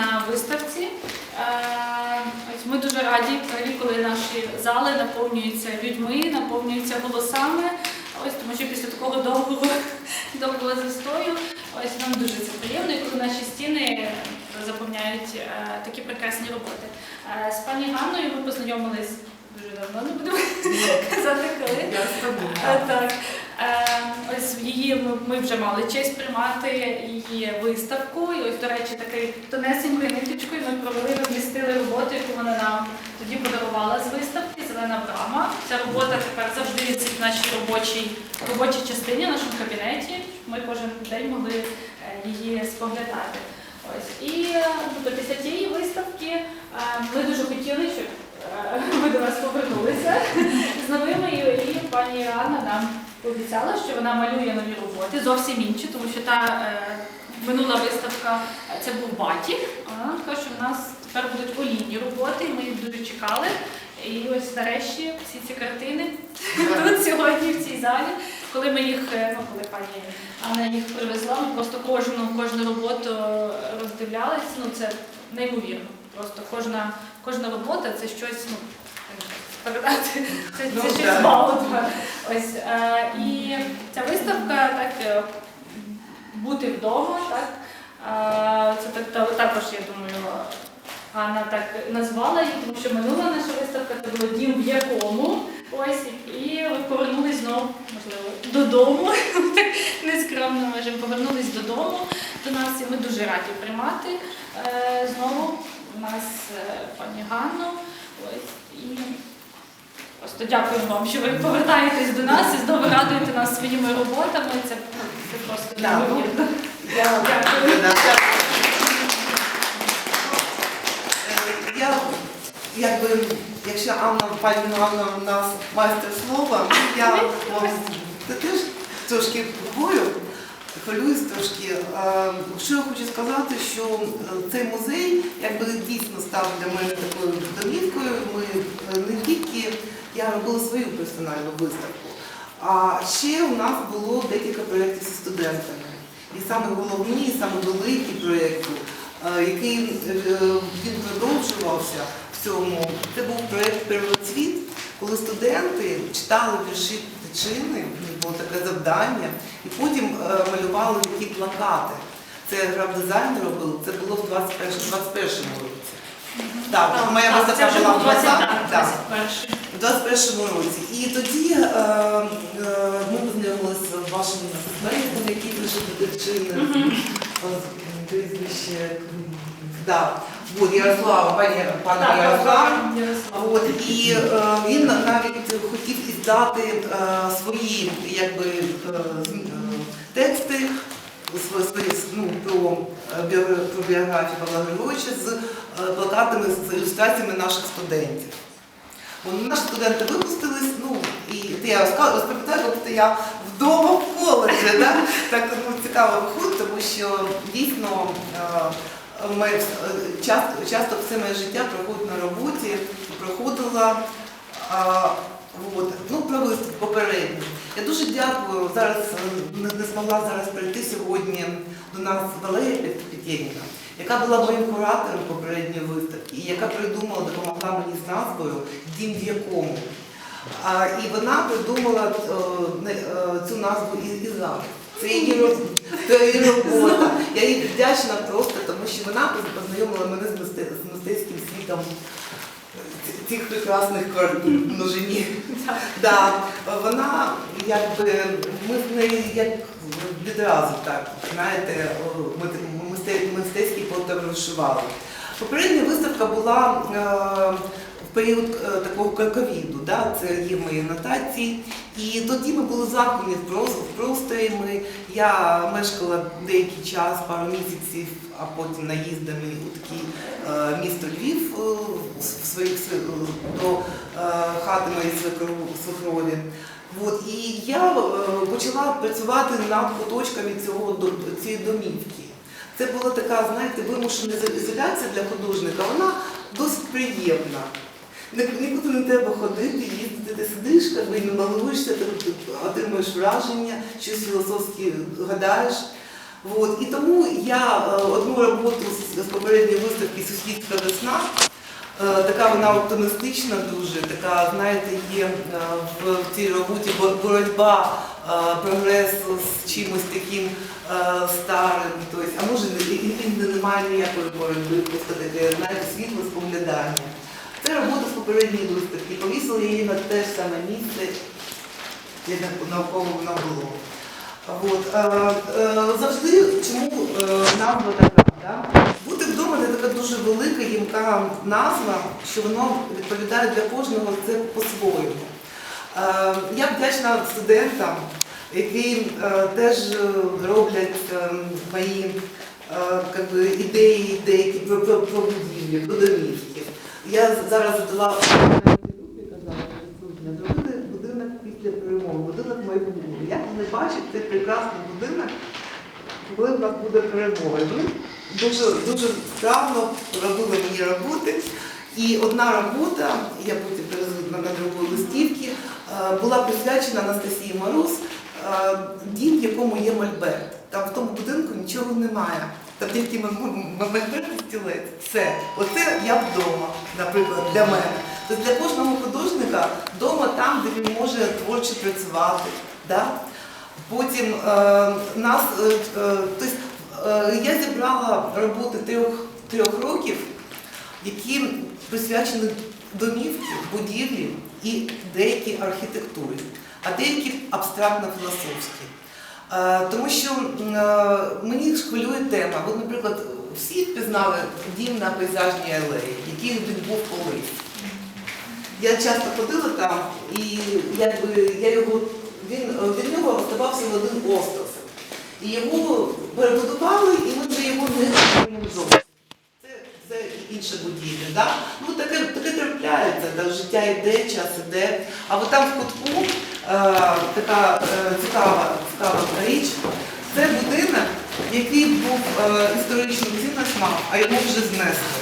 на виставці. Е, ми дуже раді, коли наші зали наповнюються людьми, наповнюються голосами. Ось тому що після такого довгого довгого застою, ось нам дуже це приємно, і коли наші стіни заповняють е, такі прекрасні роботи. Е, З пані Ганною ми познайомились дуже давно, не будемо казати коли. Я з тобою. Е, Так. Е, Ми, ми вже мали честь приймати її виставку. І ось, до речі, такою тонесенькою ниточкою ми провели, розмістили роботу, яку вона нам тоді подарувала з виставки Зелена брама. Ця робота тепер завжди висить в нашій робочій, робочій частині, в нашому кабінеті. Ми кожен день могли е, її споглядати. Ось. І е, тобто, після цієї виставки е, ми дуже хотіли, щоб ви до нас повернулися з новими, і пані Анна нам пообіцяла, що вона малює нові роботи, зовсім інші, тому що та е, минула виставка е, це був батік. Вона сказала, що в нас тепер будуть олійні роботи, ми їх дуже чекали. І ось нарешті всі ці картини тут сьогодні в цій залі. Коли ми їх, е, ну коли пані Анна їх привезла, ми просто кожну кожну роботу роздивлялись. Ну це неймовірно. Просто кожна кожна робота це щось, ну знаю, передати. Це, Ну, щось вау. Ось е, і ця виставка так е, бути вдома, так. Е, це так, та- також, я думаю, Ганна так назвала її, тому що минула наша виставка це було дім в якому. Ось і повернулись знову, можливо, додому. Нескромно можемо повернулись додому до нас, і ми дуже раді приймати знову у нас пані Ганну. Ось і просто дякую вам, що ви повертаєтесь до нас і знову радуєте нас своїми роботами. Це, це просто неймовірно. Дякую. Я, якби, якщо Анна, пані Анна у нас майстер слова, я вам теж трошки говорю, хвилююсь трошки. Е, Що я хочу сказати, що е, цей музей якби дійсно став для мене такою домівкою. Ми е, не тільки я робила свою персональну виставку, а ще у нас було декілька проєктів зі студентами. І саме головний, і саме великий проєкт, е, який він продовжувався в цьому, це був проєкт Первоцвіт, коли студенти читали вірші Них було таке завдання, і потім е, малювали такі плакати. Це граф-дизайн робив, це було в 21 21 році. Так, моя Так, виставка була в 20, 20, так, так. 21. У 21 році. І тоді е, е, ми познайомилися з вашим асистентом, який прийшов до дівчини. Прізвище. М, Да. От, Ярослава, пані пане Так, Ярослав. так, Ярослав. От, і е, він навіть хотів іздати е, свої якби, е, е, тексти свої, свої, ну, про, е, біо- про біографію Павла Григоровича з е, плакатами з ілюстраціями наших студентів. Вони наші студенти випустились, ну і ти я розка- розповідаю, тобто я вдома в коледжі, да? так ну, цікаво виходить, тому що дійсно е, ми е, часто, часто все моє життя проходить на роботі, проходила. А, от, ну, про виступ попередній. Я дуже дякую. Зараз е, не, змогла зараз прийти сьогодні до нас Валерія Петєніна, яка була моїм куратором попередньої виставки, і яка придумала, допомогла мені з назвою Дім в якому. А, і вона придумала е, не- е, цю назву і, і зараз. Це її, це її робота. Я їй вдячна просто, тому що вона познайомила мене з мистецьким світом цих прекрасних кар- множині. Да, вона якби ми з нею як відразу так, знаєте, о, ми мистецькі подорожували. Попередня виставка була е, період е, такого ковіду, да, це є мої нотації. І тоді ми були заковані в прос- просторі. Ми, я мешкала деякий час, пару місяців, а потім наїздами у таке е, місто Львів е, в своїх до хати моєї свекрові. От, і я почала працювати над куточками цього цієї домівки. Це була така, знаєте, вимушена ізоляція для художника. Вона досить приємна. Ні- Нікуди не треба ходити, їздити, ти сидиш, якби, не малуєшся, ти отримуєш враження, щось філософське гадаєш. От, і тому я е, одну роботу з, попередньої виставки Сусідська весна, е, така вона оптимістична дуже, така, знаєте, є е, в, цій роботі боротьба прогресу з чимось таким старим, тобто, а може і, і, і немає ніякої боротьби, просто таке, знаєте, світло споглядання. Це робота з попередньої виставки. Повісили її на те ж саме місце, де навколо воно було. От, е, е, завжди чому е, така? Да? Бути вдома це така дуже велика ємка назва, що воно відповідає для кожного це по-своєму. Я вдячна студентам, які теж роблять мої би, ідеї деякі про будівлі, про домівки. Я зараз задала зробити будинок після перемоги, будинок майбутнього. Як вони бачать цей прекрасний будинок, коли в нас буде перемога. Вони дуже, дуже справно робили мені роботи. І одна робота, я потім привезу на, другій листівці, е, була присвячена Анастасії Мороз, е, дім, в якому є мольберт. Там в тому будинку нічого немає. Там тільки м- м- м- мольберт і стілець. Оце я вдома, наприклад, для мене. Тобто для кожного художника вдома там, де він може творчо працювати. Да? Потім е, нас, е, тобто, е, я зібрала роботи трьох, трьох років, які присвячені домівці, будівлі і деякі архітектурі, а деякі абстрактно-філософські. Е, Тому що е, мені хвилює тема. От, наприклад, всі впізнали дім на пейзажній алеї, який він був колись. Я часто ходила там, і якби я його він від нього оставався один остров. І його перебудували, і ми вже його не зовсім. Це, це будівля. Да? Ну, таке, таке трапляється, да? життя йде, час іде. А от там в кутку е, така е, цікава, цікава річ. Це будинок, який був е, історичним цінність мав, а його вже знесли.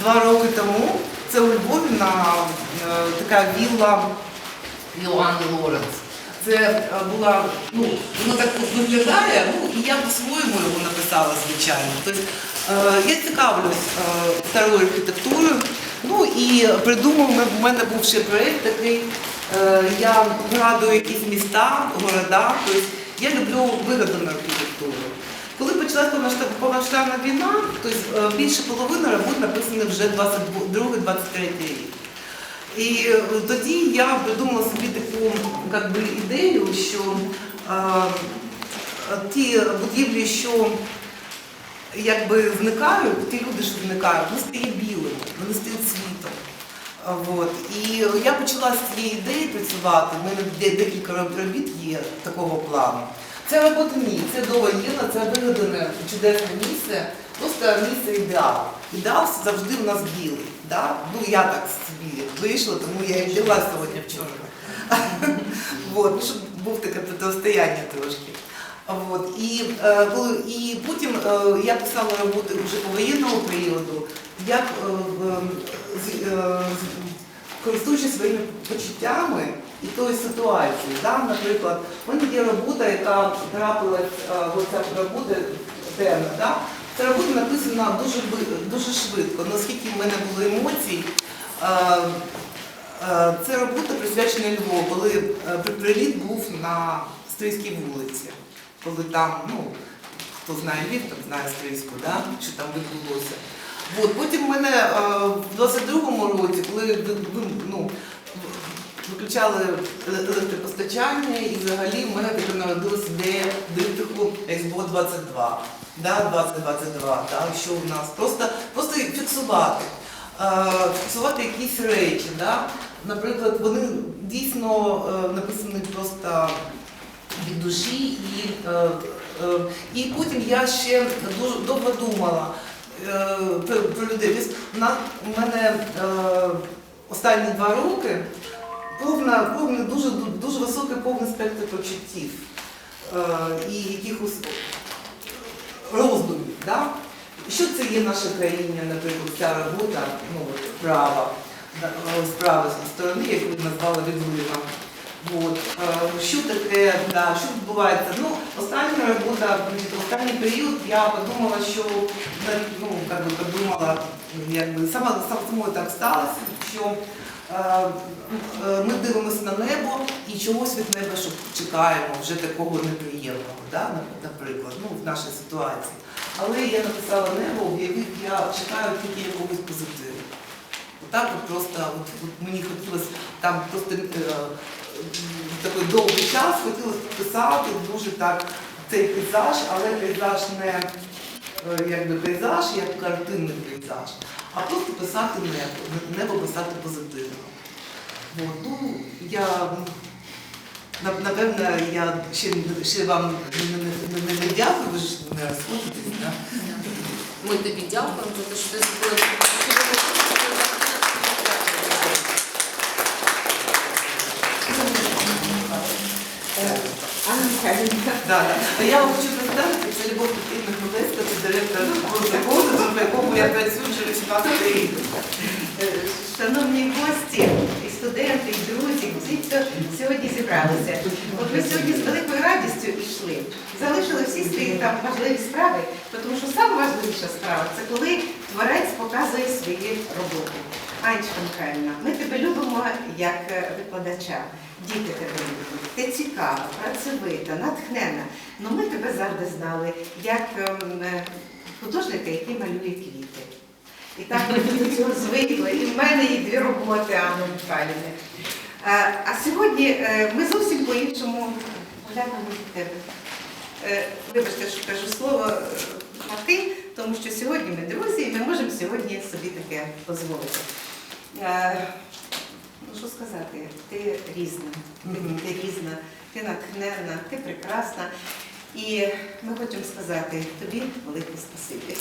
Два роки тому це у Львові на е, така вілла Йоанни Лоренц. Це е, була, ну, воно так виглядає, ну і я по-своєму його написала, звичайно. Тобто я цікавлюсь старою архітектурою. Ну і придумав, в мене був ще проєкт такий. Е, я згадую якісь міста, города. Тобто я люблю вигадану архітектуру. Коли почалася повноштаб- повноштабна війна, то е, більше половини робот написані вже 22-23 рік. І е, тоді я придумала собі таку как би, ідею, що е, ті будівлі, що якби зникають, ті люди, що зникають, вони стають білими, вони стають світом. А, Вот. І я почала з цієї ідеї працювати. У мене декілька робіт є такого плану. Це робота ні, це довоєнна, це вигадане чудесне місце, просто місце ідеал. Ідеал завжди у нас білий. Да? Ну я так собі вийшла, тому я і взяла сьогодні в чорному. Щоб був таке протистояння трошки. От, і, е, і потім е, я писала роботи вже повоєнного періоду, як е, е, з- користуючись своїми почуттями і тою ситуацією. Да? Наприклад, в мене є робота, яка трапилась, е, оця робота темна. Да? Ця робота написана дуже, дуже швидко, наскільки в мене було емоцій. Е, е, Це робота присвячена Львову, коли е, приліт був на Стрийській вулиці, коли там, ну, хто знає Львів, там знає Стрийську, да? що там відбулося. От, потім мене е, в 22-му році, коли ну, виключали електропостачання, і взагалі в мене таке народилася ідея диптиху Ексбо 22. Да, 2022, да, що в нас просто, просто фіксувати, е, фіксувати якісь речі. Да? Наприклад, вони дійсно е, написані просто від душі, і, е, е, і потім я ще дуже довго думала про, про людей. У мене е, останні два роки повна, повний, дуже, дуже високий повний спектр почуттів е, і якихось роздумів. Да? Що це є наша країна, наприклад, ця робота ну, права, да, е, з правої сторони, як ви назвали Відлина. От, е, що таке, да, що відбувається? Ну, остання робота, останній період я подумала, що ну, как би подумала, якби сама сам- самою так сталося, що е, е, ми дивимося на небо і чогось від неба що чекаємо вже такого неприємного, да, наприклад, ну, в нашій ситуації. Але я написала небо, в яких я чекаю тільки якогось позитиву. Отак от просто от, от мені хотілося там просто е, такий довгий час хотілося писати дуже так цей пейзаж, але пейзаж не е, якби пейзаж, як картинний пейзаж, а просто писати небо, небо писати позитивно. От, ну, я напевно, я ще, ще вам не, дякую, ви ж не розходитесь? Ми тобі дякуємо що ти Да, да. Я вам хочу представити, це Любов Петрівна Гродецька, це директор коледжу, в якому я працюю вже 18 рік. Е, Шановні гості, і студенти, і друзі, всі, хто сьогодні зібралися. От ви сьогодні з великою радістю йшли, залишили всі свої там важливі справи, тому що найважливіша справа це коли творець показує свої роботи. Анечка Михайлівна, ми тебе любимо як е, викладача. Діти тебе люблять. Ти цікава, працьовита, натхнена. Ну ми тебе завжди знали як ем, е, художника, який малює квіти. І так ми до цього звикли. І в мене є дві роботи Анни Михайлівни. Е, А сьогодні ми зовсім по-іншому глянемо до тебе. Вибачте, що кажу слово на ти, тому що сьогодні ми друзі, і ми можемо сьогодні собі таке дозволити. Е, Ну що сказати, ти різна, ти, ти різна, ти натхненна, ти прекрасна. І ми хочемо сказати тобі велике спасибі.